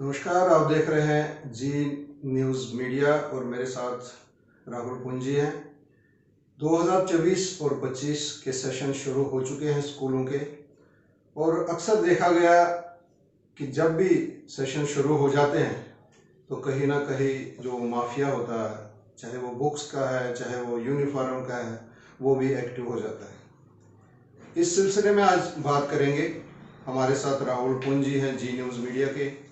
नमस्कार, आप देख रहे हैं जी न्यूज़ मीडिया और मेरे साथ राहुल पुंजी हैं। 2024 और 25 के सेशन शुरू हो चुके हैं स्कूलों के और अक्सर देखा गया कि जब भी सेशन शुरू हो जाते हैं तो कहीं ना कहीं जो माफिया होता है, चाहे वो बुक्स का है, चाहे वो यूनिफॉर्म का है, वो भी एक्टिव हो जाता है। इस सिलसिले में आज बात करेंगे। हमारे साथ राहुल पुंजी हैं जी न्यूज़ मीडिया के।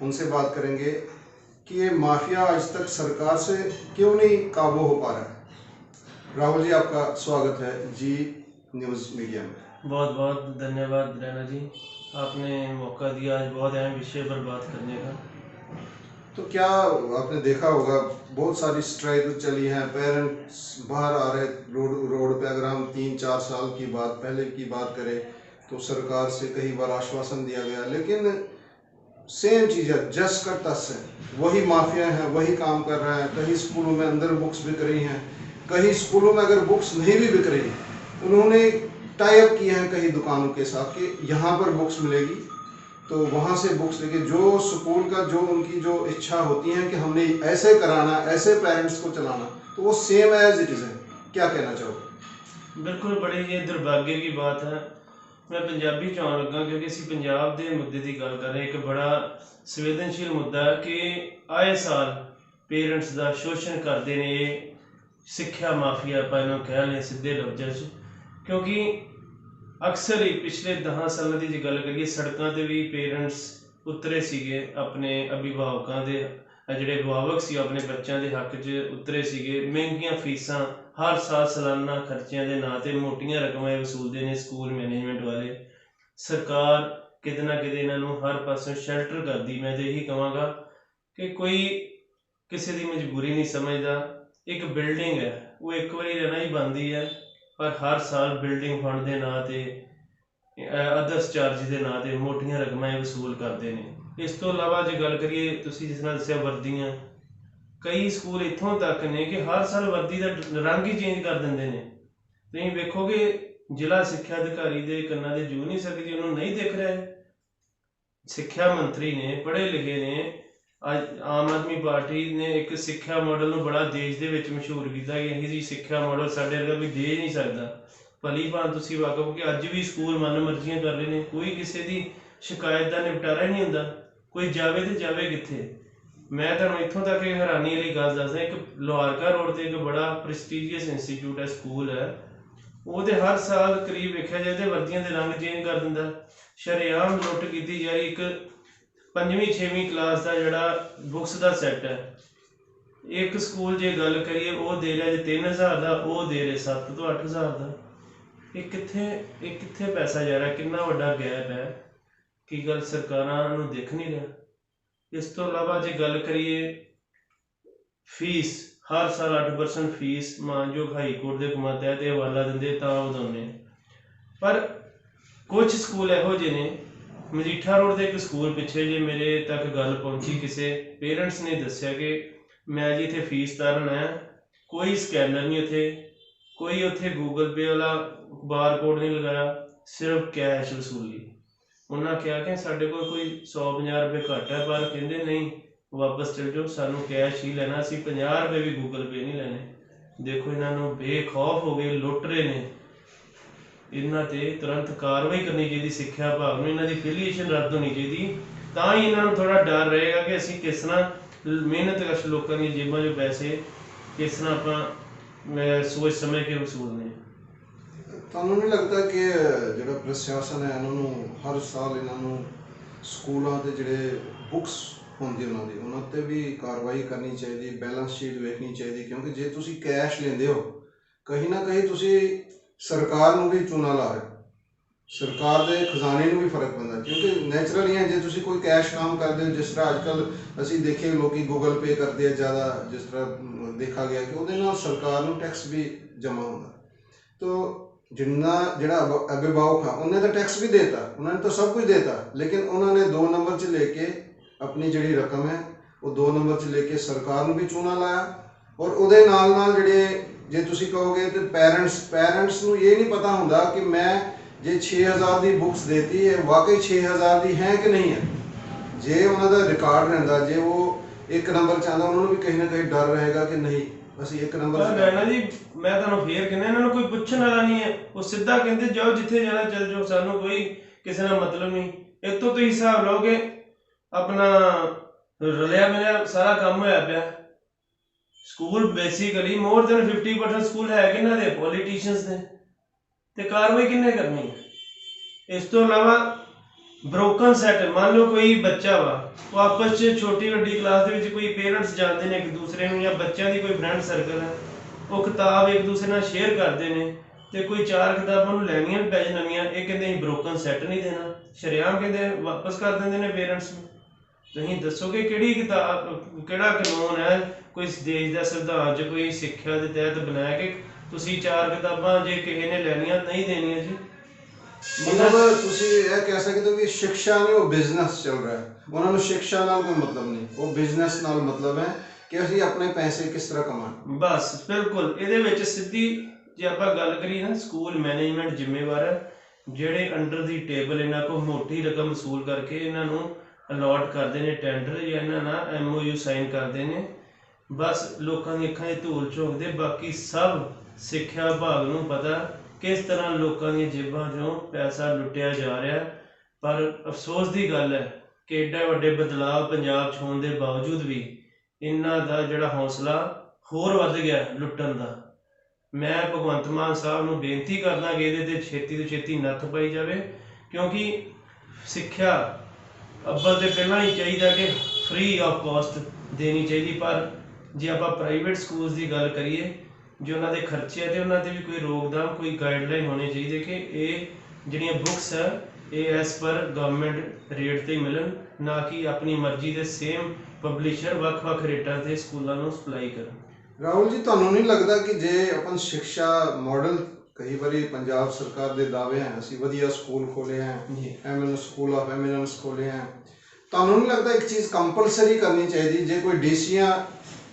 उनसे बात करेंगे कि ये माफिया आज तक सरकार से क्यों नहीं काबू हो पा रहा है? राहुल जी आपका स्वागत है जी न्यूज़ मीडिया में। बहुत बहुत धन्यवाद रैना जी। आपने मौका दिया आज बहुत अहम विषय पर बात करने का। तो क्या आपने देखा होगा बहुत सारी स्ट्राइक चली हैं पेरेंट्स बाहर आ रहे रोड रोड पे अगर हम तीन चार साल की बात पहले की बात करें तो सरकार से कई बार आश्वासन दिया गया लेकिन सेम चीज़ है, जस्ट का तस है। वही माफिया हैं, वही काम कर रहे हैं। कहीं स्कूलों में अंदर बुक्स बिक रही हैं, कहीं स्कूलों में अगर बुक्स नहीं भी बिक रही, उन्होंने टाइप किए हैं कहीं दुकानों के साथ कि यहाँ पर बुक्स मिलेगी। तो वहाँ से बुक्स लेके जो स्कूल का, जो उनकी जो इच्छा होती है कि हमने ऐसे कराना, ऐसे पेरेंट्स को चलाना तो वो सेम एज इट इज़ है। क्या कहना चाहोगे? बिल्कुल, बड़ी ये दुर्भाग्य की बात है। ਮੈਂ ਪੰਜਾਬੀ ਚ ਆਉਣ ਲੱਗਾ ਕਿਉਂਕਿ ਅਸੀਂ ਪੰਜਾਬ ਦੇ ਮੁੱਦੇ ਦੀ ਗੱਲ ਕਰ ਰਹੇ ਇੱਕ ਬੜਾ ਸੰਵੇਦਨਸ਼ੀਲ ਮੁੱਦਾ ਹੈ ਕਿ ਆਏ ਸਾਲ ਪੇਰੈਂਟਸ ਦਾ ਸ਼ੋਸ਼ਣ ਕਰਦੇ ਨੇ, ਇਹ ਸਿੱਖਿਆ ਮਾਫੀਆ ਆਪਾਂ ਇਹਨੂੰ ਕਹਿ ਲਏ ਸਿੱਧੇ ਲਫ਼ਜ਼ਾਂ 'ਚ। ਕਿਉਂਕਿ ਅਕਸਰ ਹੀ ਪਿਛਲੇ 10 ਸਾਲਾਂ ਦੀ ਜੇ ਗੱਲ ਕਰੀਏ, ਸੜਕਾਂ ਤੇ ਵੀ ਪੇਰੈਂਟਸ ਉਤਰੇ ਸੀਗੇ ਆਪਣੇ ਅਭਿਭਾਵਕਾਂ ਦੇ ਜਿਹੜੇ ਅਭਿਭਾਵਕ ਸੀ ਆਪਣੇ ਬੱਚਿਆਂ ਦੇ ਹੱਕ 'ਚ ਉਤਰੇ ਸੀਗੇ। ਮਹਿੰਗੀਆਂ ਫੀਸਾਂ ਹਰ ਸਾਲ ਸਾਲਾਨਾ ਖਰਚਿਆਂ ਦੇ ਨਾਂ ਤੇ ਮੋਟੀਆਂ ਰਕਮਾਂ ਵਸੂਲਦੇ ਨੇ ਸਕੂਲ ਮੈਨੇਜਮੈਂਟ ਵਾਲੇ। ਸਰਕਾਰ ਕਿਤੇ ਨਾ ਕਿਤੇ ਇਹਨਾਂ ਨੂੰ ਹਰ ਪਾਸੋਂ ਸ਼ੈਲਟਰ ਕਰਦੀ। ਮੈਂ ਤੇ ਇਹੀ ਕਹਾਂਗਾ ਕਿ ਕੋਈ ਕਿਸੇ ਦੀ ਮਜਬੂਰੀ ਨਹੀਂ ਸਮਝਦਾ। ਇੱਕ ਬਿਲਡਿੰਗ ਹੈ, ਉਹ ਇੱਕ ਵਾਰੀ ਰਹਿਣਾ ਹੀ ਬੰਦੀ ਹੈ ਪਰ ਹਰ ਸਾਲ ਬਿਲਡਿੰਗ ਫੰਡ ਦੇ ਨਾਂ ਤੇ ਅਦਰਸ ਚਾਰਜ ਦੇ ਨਾਂ ਤੇ ਮੋਟੀਆਂ ਰਕਮਾਂ ਵਸੂਲ ਕਰਦੇ ਨੇ। ਇਸ ਤੋਂ ਇਲਾਵਾ ਜੇ ਗੱਲ ਕਰੀਏ, ਤੁਸੀਂ ਜਿਸ ਨਾਲ ਦੱਸਿਆ ਵਰਦੀਆਂ ਕਈ ਸਕੂਲ ਇੱਥੋਂ ਤੱਕ ਨੇ ਕਿ ਹਰ ਸਾਲ ਵਰਦੀ ਦਾ ਰੰਗ ਹੀ ਚੇਂਜ ਕਰ ਦਿੰਦੇ ਨੇ। ਤੁਸੀਂ ਵੇਖੋਗੇ ਜ਼ਿਲ੍ਹਾ ਸਿੱਖਿਆ ਅਧਿਕਾਰੀ ਦੇ ਕੰਨਾਂ ਦੇ ਜੂ ਨਹੀਂ ਸਕਦੀ, ਉਹਨੂੰ ਨਹੀਂ ਦਿਖ ਰਿਹਾ ਹੈ। ਸਿੱਖਿਆ ਮੰਤਰੀ ਨੇ, ਪੜ੍ਹੇ ਲਿਖੇ ਨੇ, ਅੱਜ ਆਮ ਆਦਮੀ ਪਾਰਟੀ ਨੇ ਇੱਕ ਸਿੱਖਿਆ ਮਾਡਲ ਨੂੰ ਬੜਾ ਦੇਸ਼ ਦੇ ਵਿੱਚ ਮਸ਼ਹੂਰ ਕੀਤਾ ਕਿ ਅਸੀਂ ਜੀ ਸਿੱਖਿਆ ਮਾਡਲ ਸਾਡੇ ਵਰਗਾ ਕੋਈ ਦੇ ਨਹੀਂ ਸਕਦਾ। ਭਲੀ ਭਾਂਤ ਤੁਸੀਂ ਵਾਕਫ ਕਿ ਅੱਜ ਵੀ ਸਕੂਲ ਮਨ ਮਰਜ਼ੀਆਂ ਕਰ ਰਹੇ ਨੇ, ਕੋਈ ਕਿਸੇ ਦੀ ਸ਼ਿਕਾਇਤ ਦਾ ਨਿਪਟਾਰਾ ਹੀ ਨਹੀਂ ਹੁੰਦਾ। ਕੋਈ ਜਾਵੇ ਤੇ ਜਾਵੇ ਕਿੱਥੇ? ਮੈਂ ਤੁਹਾਨੂੰ ਇੱਥੋਂ ਤੱਕ ਇੱਕ ਹੈਰਾਨੀ ਵਾਲੀ ਗੱਲ ਦੱਸਦਾ, ਇੱਕ ਲੋਹਾਰਕਾ ਰੋਡ ਤੇ ਇੱਕ ਬੜਾ ਪ੍ਰੈਸਟੀਜੀਅਸ ਇੰਸਟੀਚਿਊਟ ਹੈ ਸਕੂਲ ਹੈ। ਉਹਦੇ ਹਰ ਸਾਲ ਕਰੀਬ ਵੇਖਿਆ ਜਾਏ ਤੇ ਵਰਦੀਆਂ ਦੇ ਰੰਗ ਚੇਂਜ ਕਰ ਦਿੰਦਾ। ਸ਼ਰੇਆਮ ਲੁੱਟ ਕੀਤੀ ਜਾ ਰਹੀ ਇੱਕ ਪੰਜਵੀਂ, ਛੇਵੀਂ ਕਲਾਸ ਦਾ ਜਿਹੜਾ ਬੁੱਕਸ ਦਾ ਸੈੱਟ ਹੈ। ਇੱਕ ਸਕੂਲ ਜੇ ਗੱਲ ਕਰੀਏ, ਉਹ ਦੇ ਰਿਹਾ ਜੇ 3000 ਦਾ, ਉਹ ਦੇ ਰਿਹਾ 7 ਤੋਂ 8000 ਦਾ। ਇਹ ਕਿੱਥੇ ਇਹ ਕਿੱਥੇ ਪੈਸਾ ਜਾ ਰਿਹਾ, ਕਿੰਨਾ ਵੱਡਾ ਗੈਪ ਹੈ। ਕੀ ਗੱਲ ਸਰਕਾਰਾਂ ਨੂੰ ਦੇਖ ਨਹੀਂ ਰਿਹਾ? ਇਸ ਤੋਂ ਇਲਾਵਾ ਜੇ ਗੱਲ ਕਰੀਏ ਫੀਸ, ਹਰ ਸਾਲ 8% ਫੀਸ ਮਾਨਯੋਗ ਹਾਈ ਕੋਰਟ ਦੇ ਹੁਕਮਾਂ ਤਹਿਤ ਇਹ ਹਵਾਲਾ ਦਿੰਦੇ ਤਾਂ ਵਧਾਉਂਦੇ ਪਰ ਕੁਝ ਸਕੂਲ ਇਹੋ ਜਿਹੇ ਨੇ, ਮਜੀਠਾ ਰੋਡ ਦੇ ਇੱਕ ਸਕੂਲ ਪਿੱਛੇ ਜੇ ਮੇਰੇ ਤੱਕ ਗੱਲ ਪਹੁੰਚੀ, ਕਿਸੇ ਪੇਰੈਂਟਸ ਨੇ ਦੱਸਿਆ ਕਿ ਮੈਂ ਜੀ ਇੱਥੇ ਫੀਸ ਤਾਰਨ ਆਇਆ, ਕੋਈ ਸਕੈਨਰ ਨਹੀਂ ਉੱਥੇ, ਕੋਈ ਉੱਥੇ ਗੂਗਲ ਪੇ ਵਾਲਾ ਬਾਰਕੋਡ ਨਹੀਂ ਲਗਾਇਆ, ਸਿਰਫ ਕੈਸ਼ ਵਸੂਲੀ। ਉਹਨਾਂ ਕਿਹਾ ਕਿ ਸਾਡੇ ਕੋਲ ਕੋਈ 150 ਰੁਪਏ ਘੱਟ ਹੈ, ਪਰ ਕਹਿੰਦੇ ਨਹੀਂ, ਵਾਪਸ ਚਲ ਜਾਓ, ਸਾਨੂੰ ਕੈਸ਼ ਹੀ ਲੈਣਾ ਸੀ 50 ਰੁਪਏ ਵੀ ਗੂਗਲ ਪੇ ਨਹੀਂ ਲੈਣੇ। ਦੇਖੋ ਇਹਨਾਂ ਨੂੰ ਬੇਖੌਫ ਹੋ ਗਏ, ਲੁੱਟ ਰਹੇ ਨੇ। ਇਹਨਾਂ ਤੇ ਤੁਰੰਤ ਕਾਰਵਾਈ ਕਰਨੀ ਚਾਹੀਦੀ, ਸਿੱਖਿਆ ਵਿਭਾਗ ਨੂੰ, ਇਹਨਾਂ ਦੀ ਫਿਲੀਏਸ਼ਨ ਰੱਦ ਹੋਣੀ ਚਾਹੀਦੀ। ਤਾਂ ਹੀ ਇਹਨਾਂ ਨੂੰ ਥੋੜਾ ਡਰ ਰਹੇਗਾ ਕਿ ਅਸੀਂ ਕਿਸ ਤਰ੍ਹਾਂ ਲ- ਮਿਹਨਤ ਕਸ਼ ਲੋਕਾਂ ਦੀਆਂ ਜੇਬਾਂ 'ਚੋਂ ਪੈਸੇ ਕਿਸ ਤਰ੍ਹਾਂ ਆਪਾਂ ਸੋਚ ਸਮਝ ਕੇ ਵਸੂਲਨੇ ਤੁਹਾਨੂੰ ਨਹੀਂ ਲੱਗਦਾ ਕਿ ਜਿਹੜਾ ਪ੍ਰਸ਼ਾਸਨ ਹੈ ਇਹਨਾਂ ਨੂੰ ਹਰ ਸਾਲ ਇਹਨਾਂ ਨੂੰ ਸਕੂਲਾਂ ਦੇ ਜਿਹੜੇ ਬੁੱਕਸ ਹੁੰਦੀ ਉਹਨਾਂ ਦੀ ਉਹਨਾਂ ਤੇ ਵੀ ਕਾਰਵਾਈ ਕਰਨੀ ਚਾਹੀਦੀ ਬੈਲੈਂਸ ਸ਼ੀਟ ਵੇਖਣੀ ਚਾਹੀਦੀ ਕਿਉਂਕਿ ਜੇ ਤੁਸੀਂ ਕੈਸ਼ ਲੈਂਦੇ ਹੋ ਕहीं ਨਾ ਕਹੀਂ ਤੁਸੀਂ ਸਰਕਾਰ ਨੂੰ ਵੀ ਚੂਨਾ ਲਾ ਰਹੇ ਹੋ। ਸਰਕਾਰ ਦੇ ਖਜ਼ਾਨੇ ਨੂੰ ਵੀ ਫ਼ਰਕ ਪੈਂਦਾ ਕਿਉਂਕਿ ਨੈਚੁਰਲੀ ਹੈ ਜੇ ਤੁਸੀਂ ਕੋਈ ਕੈਸ਼ ਕੰਮ ਕਰਦੇ ਹੋ ਜਿਸ ਤਰ੍ਹਾਂ ਅੱਜਕੱਲ ਅਸੀਂ ਦੇਖੇ ਲੋਕੀ ਗੂਗਲ ਪੇ ਕਰਦੇ ਆ ਜ਼ਿਆਦਾ ਜਿਸ ਤਰ੍ਹਾਂ ਅਮ, ਦੇਖਾ ਗਿਆ ਕਿ ਉਹਦੇ ਨਾਲ ਸਰਕਾਰ ਨੂੰ ਟੈਕਸ ਵੀ ਜਮ੍ਹਾਂ ਹੁੰਦਾ। ਤੋ ਜਿੰਨਾ ਜਿਹੜਾ ਅਭ- ਅਭਿਭਾਵਕ ਆ ਉਹਨੇ ਤਾਂ ਟੈਕਸ ਵੀ ਦੇਤਾ, ਉਹਨਾਂ ਨੇ ਤਾਂ ਸਭ ਕੁਝ ਦੇਤਾ, ਲੇਕਿਨ ਉਹਨਾਂ ਨੇ ਦੋ ਨੰਬਰ 'ਚ ਲੈ ਕੇ ਆਪਣੀ ਜਿਹੜੀ ਰਕਮ ਹੈ, ਉਹ ਦੋ ਨੰਬਰ 'ਚ ਲੈ ਕੇ ਸਰਕਾਰ ਨੂੰ ਵੀ ਚੂਨਾ ਲਾਇਆ, ਔਰ ਉਹਦੇ ਨਾਲ ਨਾਲ ਜਿਹੜੇ, ਜੇ ਤੁਸੀਂ ਕਹੋਗੇ ਤੇ ਪੈਰੈਂਟਸ ਪੈਰੈਂਟਸ ਨੂੰ ਇਹ ਨਹੀਂ ਪਤਾ ਹੁੰਦਾ ਕਿ ਮੈਂ ਜੇ 6000 ਦੀ ਬੁੱਕਸ ਦੇਤੀ ਹੈ, ਵਾਕਈ 6000 ਦੀ ਹੈ ਕਿ ਨਹੀਂ ਹੈ? ਜੇ ਉਹਨਾਂ ਦਾ ਰਿਕਾਰਡ ਰਹਿੰਦਾ, ਜੇ ਉਹ ਇੱਕ ਨੰਬਰ ਚਾਹੁੰਦਾ ਉਹਨਾਂ ਨੂੰ ਵੀ ਕहीं ਨਾ ਕहीं ਡਰ ਰਹੇਗਾ ਕਿ ਨਹੀਂ। ਅਸੀਂ ਇੱਕ ਨੰਬਰ ਪਰ ਮੈਂ ਨਾ ਜੀ ਮੈਂ ਤੁਹਾਨੂੰ ਫੇਰ ਕਹਿੰਦਾ ਇਹਨਾਂ ਨੂੰ ਕੋਈ ਪੁੱਛਣ ਵਾਲਾ ਨਹੀਂ ਹੈ। ਉਹ ਸਿੱਧਾ ਕਹਿੰਦੇ ਜਾਓ ਜਿੱਥੇ ਜਾਣਾ ਚੱਲ ਜਾਓ। ਸਾਨੂੰ ਕੋਈ ਕਿਸੇ ਨਾਲ ਮਤਲਬ ਨਹੀਂ। ਇਹ ਤੋਂ ਤੁਸੀਂ ਹਿਸਾਬ ਲਓਗੇ ਆਪਣਾ ਰਲਿਆ ਮਿਲਿਆ ਸਾਰਾ ਕੰਮ ਹੋਇਆ ਪਿਆ। School basically more than 50% school ਹੈ ਕਿਹਨਾਂ ਦੇ? ਪੋਲੀਟੀਸ਼ੀਅਨਸ ਦੇ। ਤੇ ਕਾਰਵਾਈ ਕਿੰਨੇ ਕਰਨੀ ਹੈ? ਇਸ ਤੋਂ ਇਲਾਵਾ ਬ੍ਰੋਕਨ ਸੈਟ ਮੰਨ ਲਓ ਕੋਈ ਬੱਚਾ ਵਾ, ਉਹ ਆਪਸ 'ਚ ਛੋਟੀ ਵੱਡੀ ਕਲਾਸ ਦੇ ਵਿੱਚ ਕੋਈ ਪੇਰੈਂਟਸ ਜਾਣਦੇ ਨੇ ਇੱਕ ਦੂਸਰੇ ਨੂੰ ਜਾਂ ਬੱਚਿਆਂ ਦੀ ਕੋਈ ਫਰੈਂਡ ਸਰਕਲ ਹੈ, ਉਹ ਕਿਤਾਬ ਇੱਕ ਦੂਸਰੇ ਨਾਲ ਸ਼ੇਅਰ ਕਰਦੇ ਨੇ ਤੇ ਕੋਈ ਚਾਰ ਕਿਤਾਬਾਂ ਨੂੰ ਲੈਣੀਆਂ ਪੈ ਜਾਣ ਨਵੀਆਂ ਇਹ ਕਹਿੰਦੇ ਅਸੀਂ ਬ੍ਰੋਕਨ ਸੈੱਟ ਨਹੀਂ ਦੇਣਾ, ਸ਼ਰੇਆਮ ਕਹਿੰਦੇ ਵਾਪਸ ਕਰ ਦਿੰਦੇ ਨੇ ਪੇਰੈਂਟਸ ਨੂੰ। ਤੁਸੀਂ ਦੱਸੋਗੇ ਕਿਹੜੀ ਕਿਤਾਬ, ਕਿਹੜਾ ਕਾਨੂੰਨ ਹੈ, ਕੋਈ ਦੇਸ਼ ਦਾ ਸੰਵਿਧਾਨ 'ਚ ਕੋਈ ਸਿੱਖਿਆ ਦੇ ਤਹਿਤ ਬਣਾਇਆ ਕਿ ਤੁਸੀਂ ਚਾਰ ਕਿਤਾਬਾਂ ਜੇ ਕਿਸੇ ਨੇ ਲੈਣੀਆਂ, ਨਹੀਂ ਦੇਣੀਆਂ ਜੀ? ਮਤਲਬ ਤੁਸੀਂ ਇਹ ਕਹਿ ਸਕਦੇ ਹੋ ਕਿ ਸਿੱਖਿਆ ਨਹੀਂ ਉਹ ਬਿਜ਼ਨਸ ਚੱਲ ਰਿਹਾ ਹੈ। ਉਹਨਾਂ ਨੂੰ ਸਿੱਖਿਆ ਨਾਲ ਕੋਈ ਮਤਲਬ ਨਹੀਂ। ਉਹ ਬਿਜ਼ਨਸ ਨਾਲ ਮਤਲਬ ਹੈ ਕਿ ਅਸੀਂ ਆਪਣੇ ਪੈਸੇ ਕਿਸ ਤਰ੍ਹਾਂ ਕਮਾਉਣ। ਬਸ, ਬਿਲਕੁਲ। ਇਹਦੇ ਵਿੱਚ ਸਿੱਧੀ ਜੇ ਆਪਾਂ ਗੱਲ ਕਰੀਏ ਨਾ ਸਕੂਲ ਮੈਨੇਜਮੈਂਟ ਜ਼ਿੰਮੇਵਾਰ ਹੈ। ਜਿਹੜੇ ਅੰਡਰ ਦੀ ਟੇਬਲ ਇਹਨਾਂ ਕੋਲ ਮੋਟੀ ਰਕਮ ਵਸੂਲ ਕਰਕੇ ਇਹਨਾਂ ਨੂੰ ਅਲਾਟ ਕਰਦੇ ਨੇ ਟੈਂਡਰ ਜਾਂ ਇਹਨਾਂ ਨਾਲ ਐਮਓਯੂ ਸਾਈਨ ਕਰਦੇ ਨੇ। ਬਸ, ਲੋਕਾਂ ਦੀ ਅੱਖਾਂ 'ਚ ਧੂਲ ਝੋਂਕਦੇ ਬਾਕੀ ਸਭ ਸਿੱਖਿਆ ਵਿਭਾਗ ਨੂੰ ਪਤਾ ਕਿਸ ਤਰ੍ਹਾਂ ਲੋਕਾਂ ਦੀਆਂ ਜੇਬਾਂ 'ਚੋਂ ਪੈਸਾ ਲੁੱਟਿਆ ਜਾ ਰਿਹਾ ਪਰ ਅਫਸੋਸ ਦੀ ਗੱਲ ਹੈ ਕਿ ਏਡਾ ਵੱਡੇ ਬਦਲਾਅ ਪੰਜਾਬ 'ਚ ਹੋਣ ਦੇ ਬਾਵਜੂਦ ਵੀ ਇਹਨਾਂ ਦਾ ਜਿਹੜਾ ਹੌਸਲਾ ਹੋਰ ਵੱਧ ਗਿਆ ਲੁੱਟਣ ਦਾ। ਮੈਂ ਭਗਵੰਤ ਮਾਨ ਸਾਹਿਬ ਨੂੰ ਬੇਨਤੀ ਕਰਦਾ ਕਿ ਇਹਦੇ ਤੇ ਛੇਤੀ ਤੋਂ ਛੇਤੀ ਨੱਥ ਪਾਈ ਜਾਵੇ, ਕਿਉਂਕਿ ਸਿੱਖਿਆ ਅੱਬਲ ਤੇ ਪਹਿਲਾਂ ਹੀ ਚਾਹੀਦਾ ਕਿ ਫ੍ਰੀ ਆਫ ਕਾਸਟ ਦੇਣੀ ਚਾਹੀਦੀ, ਪਰ ਜੇ ਆਪਾਂ ਪ੍ਰਾਈਵੇਟ ਸਕੂਲਸ ਦੀ ਗੱਲ ਕਰੀਏ ਜੋ ਉਹਨਾਂ ਦੇ ਖਰਚੇ ਆ ਤੇ ਉਹਨਾਂ ਤੇ ਵੀ ਕੋਈ ਰੋਕਥਾਮ ਕੋਈ ਗਾਈਡਲਾਈਨ ਹੋਣੀ ਚਾਹੀਦੀ ਕਿ ਇਹ ਜਿਹੜੀਆਂ ਬੁੱਕਸ ਆ ਇਹ ਐਸ ਪਰ ਗਵਰਨਮੈਂਟ ਰੇਟ ਤੇ ਮਿਲਣ ਨਾ ਕਿ ਆਪਣੀ ਮਰਜ਼ੀ ਦੇ ਸੇਮ ਪਬਲਿਸ਼ਰ ਵੱਖ-ਵੱਖ ਰੇਟਾਂ ਤੇ ਸਕੂਲਾਂ ਨੂੰ ਸਪਲਾਈ ਕਰਨ। ਰਾਹੁਲ ਜੀ ਤੁਹਾਨੂੰ ਨਹੀਂ ਲੱਗਦਾ ਕਿ ਜੇ ਆਪਾਂ ਸਿੱਖਿਆ ਮਾਡਲ ਕਈ ਵਾਰੀ ਪੰਜਾਬ ਸਰਕਾਰ ਦੇ ਦਾਅਵੇ ਹਨ ਅਸੀਂ ਵਧੀਆ ਸਕੂਲ ਖੋਲੇ ਹਨ ਐਮਐਨ ਸਕੂਲ ਆਫ ਐਮੀਨੈਂਸ ਖੋਲੇ ਹਨ ਤੁਹਾਨੂੰ ਨਹੀਂ ਲੱਗਦਾ ਇੱਕ ਚੀਜ਼ ਕੰਪਲਸਰੀ ਕਰਨੀ ਚਾਹੀਦੀ ਜੇ ਕੋਈ ਡੀਸੀਆਂ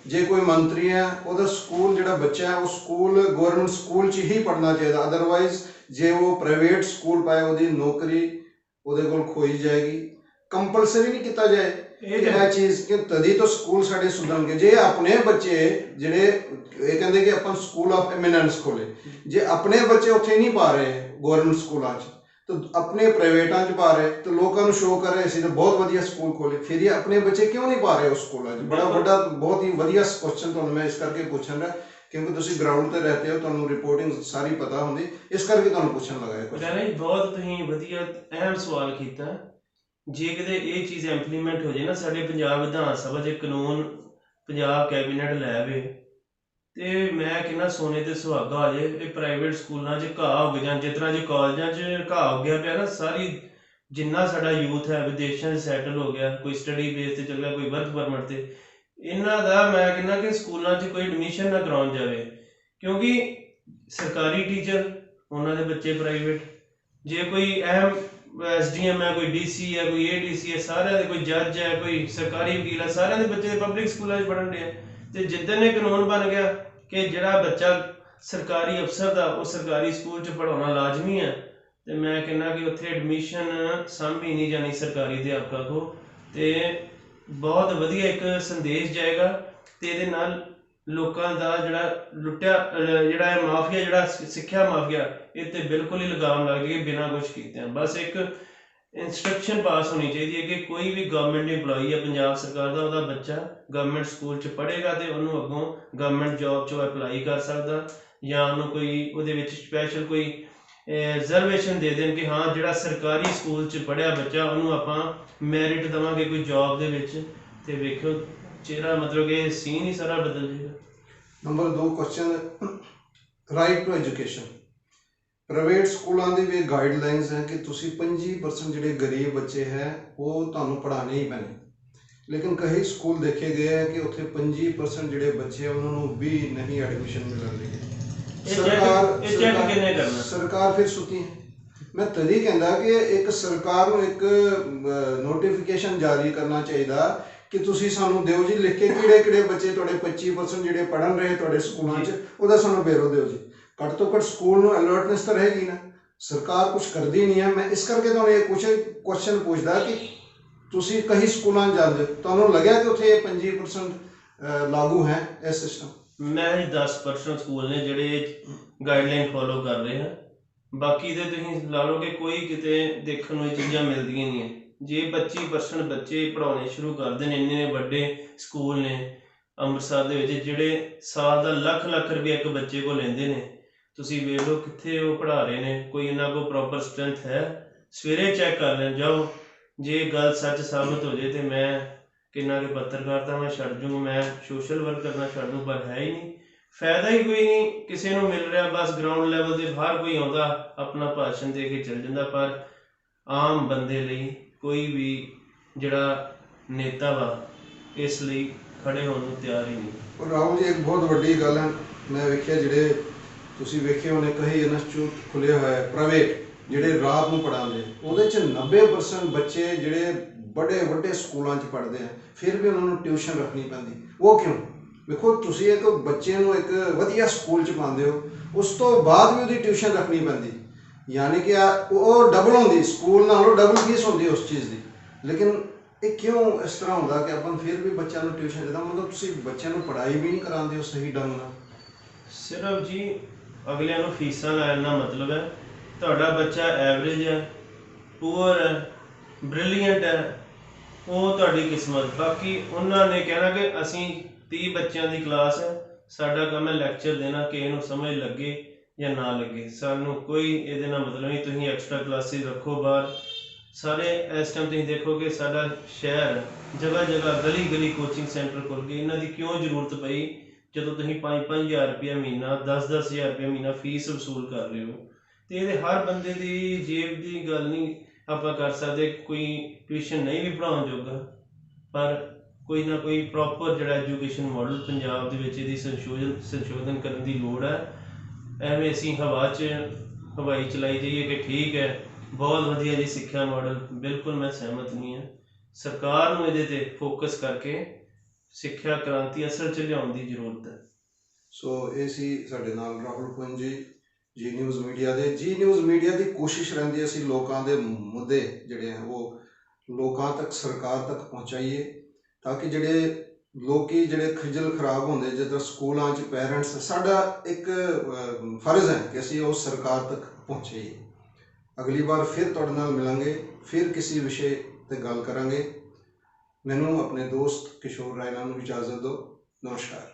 ਜੇ ਕੋਈ ਮੰਤਰੀ ਹੈ ਉਹਦਾ ਸਕੂਲ ਜਿਹੜਾ ਬੱਚਾ ਹੈ ਉਹ ਸਕੂਲ ਗਵਰਨਮੈਂਟ ਸਕੂਲ 'ਚ ਹੀ ਪੜਨਾ ਚਾਹੀਦਾ। ਅਦਰਵਾਈਜ਼ ਜੇ ਉਹ ਪ੍ਰਾਈਵੇਟ ਸਕੂਲ ਪਾਏ ਉਹਦੀ ਨੌਕਰੀ ਉਹਦੇ ਕੋਲ ਖੋਈ ਜਾਏਗੀ। ਕੰਪਲਸਰੀ ਨਹੀਂ ਕੀਤਾ ਜਾਏ। ਇਹ ਚੀਜ਼ ਕਿ ਤਦੀ ਤਾਂ ਸਕੂਲ ਸਾਡੇ ਸੁਧਰਨਗੇ। ਜੇ ਆਪਣੇ ਬੱਚੇ ਜਿਹੜੇ ਇਹ ਕਹਿੰਦੇ ਕਿ ਆਪਾਂ ਸਕੂਲ ਆਫ ਐਮੀਨੈਂਸ ਖੋਲੇ। ਜੇ ਆਪਣੇ ਬੱਚੇ ਉੱਥੇ ਨਹੀਂ ਪਾ ਰਹੇ ਗਵਰਨਮੈਂਟ ਸਕੂਲਾਂ 'ਚ ਤਾਂ ਆਪਣੇ ਪ੍ਰਾਈਵੇਟਾਂ 'ਚ ਪਾ ਰਹੇ ਤੇ ਲੋਕਾਂ ਨੂੰ ਸ਼ੋਅ ਕਰ ਰਹੇ ਅਸੀਂ ਤਾਂ ਬਹੁਤ ਵਧੀਆ ਸਕੂਲ ਖੋਲੇ ਫਿਰ ਇਹ ਆਪਣੇ ਬੱਚੇ ਕਿਉਂ ਨਹੀਂ ਪਾ ਰਹੇ ਉਸ ਸਕੂਲਾਂ 'ਚ ਬੜਾ। ਵੱਡਾ ਬਹੁਤ ਹੀ ਵਧੀਆ ਕੁਐਸਚਨ ਤੁਹਾਨੂੰ ਮੈਂ ਇਸ ਕਰਕੇ ਪੁੱਛਣ ਦਾ ਕਿਉਂਕਿ ਤੁਸੀਂ ਗਰਾਊਂਡ ਤੇ ਰਹਤੇ ਹੋ ਤੁਹਾਨੂੰ ਰਿਪੋਰਟਿੰਗ ਸਾਰੀ ਪਤਾ ਹੁੰਦੀ ਇਸ ਕਰਕੇ ਤੁਹਾਨੂੰ ਪੁੱਛਣ ਲੱਗਾ ਇਹ question। ਪਟਿਆਲਾ ਜੀ ਬਹੁਤ ਤੁਸੀਂ ਵਧੀਆ ਅਹਿਮ ਸਵਾਲ ਕੀਤਾ ਜੇ ਕਿਤੇ ਇਹ ਚੀਜ਼ ਇੰਪਲੀਮੈਂਟ ਹੋ ਜੇ ਨਾ ਸਾਡੇ ਪੰਜਾਬ ਵਿਧਾਨ ਸਭਾ 'ਚ ਕਾਨੂੰਨ ਪੰਜਾਬ ਕੈਬਨਿਟ ਲੈ ਆਵੇ ਤੇ ਮੈਂ ਕਹਿੰਦਾ ਸੋਨੇ ਤੇ ਸੁਹਾਗਾ ਆ ਜੇ, ਇਹ ਪ੍ਰਾਈਵੇਟ ਸਕੂਲਾਂ 'ਚ ਘਾਹ ਹੋ ਗਿਆ ਜਿਸ ਤਰ੍ਹਾਂ ਜੇ ਕਾਲਜਾਂ 'ਚ ਘਾਹ ਹੋ ਗਿਆ ਪਿਆ ਨਾ, ਸਾਰੀ ਜਿੰਨਾ ਸਾਡਾ ਯੂਥ ਹੈ, ਵਿਦੇਸ਼ਾਂ 'ਚ ਸੈਟਲ ਹੋ ਗਿਆ, ਕੋਈ ਸਟੱਡੀ ਬੇਸ ਤੇ ਚੱਲ ਗਿਆ, ਕੋਈ ਵਰਕ ਪਰਮਿਟ ਤੇ, ਇਹਨਾਂ ਦਾ ਮੈਂ ਕਹਿੰਦਾ ਕਿ ਸਕੂਲਾਂ 'ਚ ਕੋਈ ਐਡਮਿਸ਼ਨ ਨਾ ਕਰਾਉਣ ਜਾਵੇ, ਕਿਉਂਕਿ ਸਰਕਾਰੀ ਟੀਚਰ ਉਹਨਾਂ ਦੇ ਬੱਚੇ ਪ੍ਰਾਈਵੇਟ ਜੇ ਕੋਈ ਅਹਿਮ ਐਸਡੀਐਮ ਹੈ, ਕੋਈ ਡੀਸੀ ਹੈ, ਕੋਈ ਏਡੀਸੀ ਹੈ, ਸਾਰਿਆਂ ਦੇ ਕੋਈ ਜੱਜ ਹੈ, ਕੋਈ ਸਰਕਾਰੀ ਵਕੀਲ ਹੈ, ਸਾਰਿਆਂ ਦੇ ਬੱਚੇ ਪਬਲਿਕ ਸਕੂਲਾਂ 'ਚ ਪੜ੍ਹਨ ਦੇ ਤੇ ਜਿੱਦਣ ਇਹ ਕਾਨੂੰਨ ਬਣ ਗਿਆ ਕਿ ਜਿਹੜਾ ਬੱਚਾ ਸਰਕਾਰੀ ਅਫਸਰ ਦਾ, ਉਹ ਸਰਕਾਰੀ ਸਕੂਲ 'ਚ ਪੜਾਉਣਾ ਲਾਜ਼ਮੀ ਹੈ, ਤੇ ਮੈਂ ਕਹਿੰਦਾ ਕਿ ਉੱਥੇ ਐਡਮਿਸ਼ਨ ਸਾਂਭੀ ਨਹੀਂ ਜਾਣੀ ਸਰਕਾਰੀ ਅਧਿਆਪਕਾਂ ਕੋ ਤੇ ਬਹੁਤ ਵਧੀਆ ਇੱਕ ਸੰਦੇਸ਼ ਜਾਏਗਾ, ਤੇ ਇਹਦੇ ਨਾਲ ਲੋਕਾਂ ਦਾ ਜਿਹੜਾ ਲੁੱਟਿਆ ਜਿਹੜਾ ਇਹ ਮਾਫੀਆ, ਜਿਹੜਾ ਸਿੱਖਿਆ ਮਾਫੀਆ, ਇਹ ਤੇ ਬਿਲਕੁਲ ਹੀ ਲਗਾਮ ਲੱਗ ਗਈ ਬਿਨਾਂ ਕੁਝ ਕੀਤੇ ਬਸ ਇੱਕ ਇਨਸਟਰਕਸ਼ਨ ਪਾਸ ਹੋਣੀ ਚਾਹੀਦੀ ਹੈ ਕਿ ਕੋਈ ਵੀ ਗਵਰਨਮੈਂਟ EMPLOYEE ਹੈ, ਪੰਜਾਬ ਸਰਕਾਰ ਦਾ ਉਹਦਾ ਬੱਚਾ ਗਵਰਨਮੈਂਟ ਸਕੂਲ 'ਚ ਪੜ੍ਹੇਗਾ ਤੇ ਉਹਨੂੰ ਅੱਗੋਂ ਗਵਰਨਮੈਂਟ ਜੌਬ 'ਚ ਅਪਲਾਈ ਕਰ ਸਕਦਾ ਜਾਂ ਉਹਨੂੰ ਕੋਈ ਉਹਦੇ ਵਿੱਚ ਸਪੈਸ਼ਲ ਕੋਈ ਰਿਜ਼ਰਵੇਸ਼ਨ ਦੇ ਦੇਣ ਕਿ ਹਾਂ, ਜਿਹੜਾ ਸਰਕਾਰੀ ਸਕੂਲ 'ਚ ਪੜ੍ਹਿਆ ਬੱਚਾ, ਉਹਨੂੰ ਆਪਾਂ ਮੈਰਿਟ ਦਵਾਂਗੇ ਕੋਈ ਜੌਬ ਦੇ ਵਿੱਚ। ਤੇ ਵੇਖਿਓ, ਚਿਹਰਾ ਮਤਲਬ ਕਿ ਸੀਨ ਹੀ ਸਾਰਾ ਬਦਲ ਜਾਏਗਾ। Number 2 question right to education private ਸਕੂਲਾਂ ਦੀ ਵੀ ਗਾਈਡਲਾਈਨਸ ਹੈ ਕਿ ਤੁਸੀਂ 25% ਜਿਹੜੇ ਗਰੀਬ ਬੱਚੇ ਹੈ ਉਹ ਤੁਹਾਨੂੰ ਪੜ੍ਹਾਣੇ ਹੀ ਪੈਣੇ। ਲੇਕਿਨ ਕਈ ਸਕੂਲ ਦੇਖੇ ਗਏ ਹੈ ਕਿ ਉੱਥੇ 25% ਜਿਹੜੇ ਬੱਚੇ ਉਹਨਾਂ ਨੂੰ ਵੀ ਨਹੀਂ ਐਡਮਿਸ਼ਨ ਮਿਲ ਰਹੀ ਹੈ ਇਹ check ਕਿਹਨੇ ਕਰਨਾ? ਸਰਕਾਰ ਫਿਰ ਸੁਤੀ ਹੈ। ਮੈਂ ਤਦੀ ਕਹਿੰਦਾ ਕਿ ਇੱਕ ਸਰਕਾਰ ਨੂੰ ਇੱਕ ਨੋਟੀਫਿਕੇਸ਼ਨ ਜਾਰੀ ਕਰਨਾ ਚਾਹੀਦਾ ਕਿ ਤੁਸੀਂ ਸਾਨੂੰ ਦਿਓ ਜੀ ਲਿਖ ਕੇ ਕਿਹੜੇ ਕਿਹੜੇ ਬੱਚੇ ਤੁਹਾਡੇ 25% ਜਿਹੜੇ ਪੜਨ ਰਹੇ ਤੁਹਾਡੇ ਸਕੂਲਾਂ 'ਚ ਉਹਦਾ ਸਾਨੂੰ ਬੇਰੋ ਦਿਓ ਜੀ। ਘੱਟ ਤੋਂ ਘੱਟ ਸਕੂਲ ਨੂੰ ਅਲਰਟਨੈਸ ਤਾਂ ਰਹੇਗੀ ਨਾ। ਸਰਕਾਰ ਕੁਝ ਕਰਦੀ ਨਹੀਂ ਹੈ। ਮੈਂ ਇਸ ਕਰਕੇ ਤੁਹਾਨੂੰ ਇਹ ਕੁਛ ਕੁਐਸਚਨ ਪੁੱਛਦਾ ਕਿ ਤੁਸੀਂ ਕਈ ਸਕੂਲਾਂ ਜਾਂਦੇ ਹੋ, ਤੁਹਾਨੂੰ ਲੱਗਿਆ ਕਿ ਉੱਥੇ ਇਹ 25% ਲਾਗੂ ਹੈ ਇਹ ਸਿਸਟਮ ਮੈਂ ਹੀ 10% ਸਕੂਲ ਨੇ ਜਿਹੜੇ ਗਾਈਡਲਾਈਨ ਫੋਲੋ ਕਰ ਰਹੇ ਹਨ। ਬਾਕੀ ਦੇ ਤੁਸੀਂ ਲਾ ਲਓ ਕਿ ਕੋਈ ਕਿਤੇ ਦੇਖਣ ਨੂੰ ਇਹ ਚੀਜ਼ਾਂ ਮਿਲਦੀਆਂ ਨਹੀਂ ਹੈ। ਜੇ 25% ਬੱਚੇ ਪੜਾਉਣੇ ਸ਼ੁਰੂ ਕਰਦੇ ਨੇ ਇੰਨੇ ਵੱਡੇ ਸਕੂਲ ਨੇ ਅੰਮ੍ਰਿਤਸਰ ਦੇ ਵਿੱਚ ਜਿਹੜੇ ਸਾਲ ਦਾ ਲੱਖ ਲੱਖ ਰੁਪਏ ਇੱਕ ਬੱਚੇ ਕੋਲ ਲੈਂਦੇ ਨੇ। ਤੁਸੀਂ ਵੇਖ ਲਓ ਕਿੱਥੇ ਉਹ ਪੜ੍ਹਾ ਰਹੇ ਨੇ, ਕੋਈ ਇਹਨਾਂ ਕੋਲ ਪ੍ਰੋਪਰ ਸਟਰੈਂਥ ਹੈ, ਸਵੇਰੇ ਚੈੱਕ ਕਰ ਲੈਣ ਜਾਓ, ਜੇ ਗੱਲ ਸੱਚ ਸਾਬਤ ਹੋ ਜੇ ਤੇ ਮੈਂ ਕਿੰਨਾ ਕਿ ਪੱਤਰਕਾਰਤਾ ਮੈਂ ਛੱਡ ਜੂੰਗਾ, ਮੈਂ ਸੋਸ਼ਲ ਵਰਕ ਕਰਨਾ ਛੱਡ ਦੂੰ, ਪਰ ਹੈ ਹੀ ਨਹੀਂ। ਫਾਇਦਾ ਹੀ ਕੋਈ ਨਹੀਂ, ਕਿਸੇ ਨੂੰ ਮਿਲ ਰਿਹਾ, ਬਸ ਗਰਾਊਂਡ ਲੈਵਲ ਤੇ ਬਾਹਰ ਕੋਈ ਆਉਂਦਾ, ਆਪਣਾ ਭਾਸ਼ਣ ਦੇ ਕੇ ਚੱਲ ਜਾਂਦਾ, ਪਰ ਆਮ ਬੰਦੇ ਲਈ ਕੋਈ ਵੀ ਜਿਹੜਾ ਨੇਤਾ ਵਾ, ਇਸ ਲਈ ਖੜੇ ਹੋਣ ਨੂੰ ਤਿਆਰ ਹੀ ਨਹੀਂ। ਔਰ ਰਾਹੁਲ ਜੀ, ਇੱਕ ਬਹੁਤ ਵੱਡੀ ਗੱਲ ਹੈ, ਮੈਂ ਵੇਖਿਆ ਜਿਹੜੇ ਤੁਸੀਂ ਵੇਖੇ ਹੋਣੇ ਕਈ ਇੰਸਟੀਚਿਊਟ ਖੁੱਲੇ ਹੋਏ ਪ੍ਰਾਈਵੇਟ ਜਿਹੜੇ ਰਾਤ ਨੂੰ ਪੜਾਉਂਦੇ ਉਹਦੇ ਚ 90% ਬੱਚੇ ਜਿਹੜੇ ਬੜੇ ਵੱਡੇ ਸਕੂਲਾਂ 'ਚ ਪੜ੍ਹਦੇ ਆ, ਫਿਰ ਵੀ ਉਹਨਾਂ ਨੂੰ ਟਿਊਸ਼ਨ ਰੱਖਣੀ ਪੈਂਦੀ। ਉਹ ਕਿਉਂ? ਵੇਖੋ, ਤੁਸੀਂ ਇੱਕ ਬੱਚੇ ਨੂੰ ਇੱਕ ਵਧੀਆ ਸਕੂਲ 'ਚ ਪਾਉਂਦੇ ਹੋ, ਉਸ ਤੋਂ ਬਾਅਦ ਵੀ ਉਹਦੀ ਟਿਊਸ਼ਨ ਰੱਖਣੀ ਪੈਂਦੀ। ਯਾਨੀ ਕਿ ਉਹ ਡਬਲ ਹੁੰਦੀ, ਸਕੂਲ ਨਾਲੋਂ ਡਬਲ ਫੀਸ ਹੁੰਦੀ ਉਸ ਚੀਜ਼ ਦੀ। ਲੇਕਿਨ ਇਹ ਕਿਉਂ ਇਸ ਤਰ੍ਹਾਂ ਹੁੰਦਾ ਕਿ ਆਪਾਂ ਫਿਰ ਵੀ ਬੱਚਿਆਂ ਨੂੰ ਟਿਊਸ਼ਨ ਦਿੰਦਾ ਮਤਲਬ ਤੁਸੀਂ ਬੱਚਿਆਂ ਨੂੰ ਪੜ੍ਹਾਈ ਵੀ ਨਹੀਂ ਕਰਾਉਂਦੇ ਹੋ ਸਹੀ ਢੰਗ ਨਾਲ? ਸਿਰਫ ਜੀ ਅਗਲਿਆਂ ਨੂੰ ਫੀਸਾਂ ਲੈਣ ਦਾ ਮਤਲਬ ਹੈ। ਤੁਹਾਡਾ ਬੱਚਾ ਐਵਰੇਜ ਹੈ ਪੂਅਰ ਹੈ ਬ੍ਰਿਲੀਅੰਟ ਹੈ, ਉਹ ਤੁਹਾਡੀ ਕਿਸਮਤ। ਬਾਕੀ ਉਹਨਾਂ ਨੇ ਕਹਿਣਾ ਕਿ ਅਸੀਂ 30 ਬੱਚਿਆਂ ਦੀ ਕਲਾਸ ਹੈ, ਸਾਡਾ ਕੰਮ ਹੈ ਲੈਕਚਰ ਦੇਣਾ, ਕਿ ਇਹਨੂੰ ਸਮਝ ਲੱਗੇ ਜਾਂ ਨਾ ਲੱਗੇ। ਸਾਨੂੰ ਕੋਈ ਇਹਦੇ ਨਾਲ ਮਤਲਬ ਨਹੀਂ, ਤੁਸੀਂ ਐਕਸਟਰਾ ਕਲਾਸਿਸ ਰੱਖੋ ਬਾਹਰ। ਸਾਰੇ ਇਸ ਟਾਈਮ ਤੁਸੀਂ ਦੇਖੋ ਕਿ ਸਾਡਾ ਸ਼ਹਿਰ ਜਗ੍ਹਾ ਜਗ੍ਹਾ ਗਲੀ ਗਲੀ ਕੋਚਿੰਗ ਸੈਂਟਰ ਖੁੱਲ ਗਏ ਇਹਨਾਂ ਦੀ ਕਿਉਂ ਜ਼ਰੂਰਤ ਪਈ? ਜਦੋਂ ਤੁਸੀਂ 5-5000 ਰੁਪਏ ਮਹੀਨਾ 10-10000 ਰੁਪਏ ਮਹੀਨਾ ਫੀਸ ਵਸੂਲ ਕਰ ਰਹੇ ਹੋ, ਤੇ ਇਹਦੇ ਹਰ ਬੰਦੇ ਦੀ ਜੇਬ ਦੀ ਗੱਲ ਨਹੀਂ ਆਪਾਂ ਕਰ ਸਕਦੇ, ਕੋਈ ਟਿਊਸ਼ਨ ਨਹੀਂ ਵੀ ਪੜਾਉਣ ਜੋਗਾ, ਪਰ ਕੋਈ ਨਾ ਕੋਈ ਪ੍ਰੋਪਰ ਜਿਹੜਾ ਐਜੂਕੇਸ਼ਨ ਮਾਡਲ ਪੰਜਾਬ ਦੇ ਵਿੱਚ ਇਹਦੀ ਸੰਸ਼ੋਧਨ ਸੰਸ਼ੋਧਨ ਕਰਨ ਦੀ ਲੋੜ ਹੈ। ਐਵੇਂ ਅਸੀਂ ਹਵਾ 'ਚ, ਹਵਾਈ ਚਲਾਈ ਜਾਈਏ ਕਿ ਠੀਕ ਹੈ, ਬਹੁਤ ਵਧੀਆ ਜੀ ਸਿੱਖਿਆ ਮਾਡਲ ਬਿਲਕੁਲ ਮੈਂ ਸਹਿਮਤ ਨਹੀਂ ਹਾਂ। ਸਰਕਾਰ ਨੂੰ ਇਹਦੇ ਤੇ ਫੋਕਸ ਕਰਕੇ ਸਿੱਖਿਆ ਕ੍ਰਾਂਤੀ ਅਸਲ 'ਚ ਲਿਆਉਣ ਦੀ ਜ਼ਰੂਰਤ ਹੈ। ਸੋ ਇਹ ਸੀ ਸਾਡੇ ਨਾਲ ਰਾਹੁਲ ਪੁੰਜ ਜੀ ਜੀ ਨਿਊਜ਼ ਮੀਡੀਆ ਦੇ। ਜੀ ਨਿਊਜ਼ ਮੀਡੀਆ ਦੀ ਕੋਸ਼ਿਸ਼ ਰਹਿੰਦੀ ਹੈ, ਅਸੀਂ ਲੋਕਾਂ ਦੇ ਮੁੱਦੇ ਜਿਹੜੇ ਆ, ਉਹ ਲੋਕਾਂ ਤੱਕ, ਸਰਕਾਰ ਤੱਕ ਪਹੁੰਚਾਈਏ ਤਾਂ ਕਿ ਜਿਹੜੇ ਲੋਕੀ ਜਿਹੜੇ ਖਿਜਲ ਖਰਾਬ ਹੁੰਦੇ, ਜਦੋਂ ਸਕੂਲਾਂ 'ਚ ਪੇਰੈਂਟਸ ਸਾਡਾ ਇੱਕ ਫਰਜ਼ ਹੈ ਕਿ ਅਸੀਂ ਉਹ ਸਰਕਾਰ ਤੱਕ ਪਹੁੰਚਾਈਏ। ਅਗਲੀ ਵਾਰ ਫਿਰ ਤੁਹਾਡੇ ਨਾਲ ਮਿਲਾਂਗੇ, ਫਿਰ ਕਿਸੇ ਵਿਸ਼ੇ ਤੇ ਗੱਲ ਕਰਾਂਗੇ। ਮੈਨੂੰ ਆਪਣੇ ਦੋਸਤ ਕਿਸ਼ੋਰ ਰਾਇਨਾ ਨੂੰ ਇਜਾਜ਼ਤ ਦਿਓ। ਨਮਸਕਾਰ।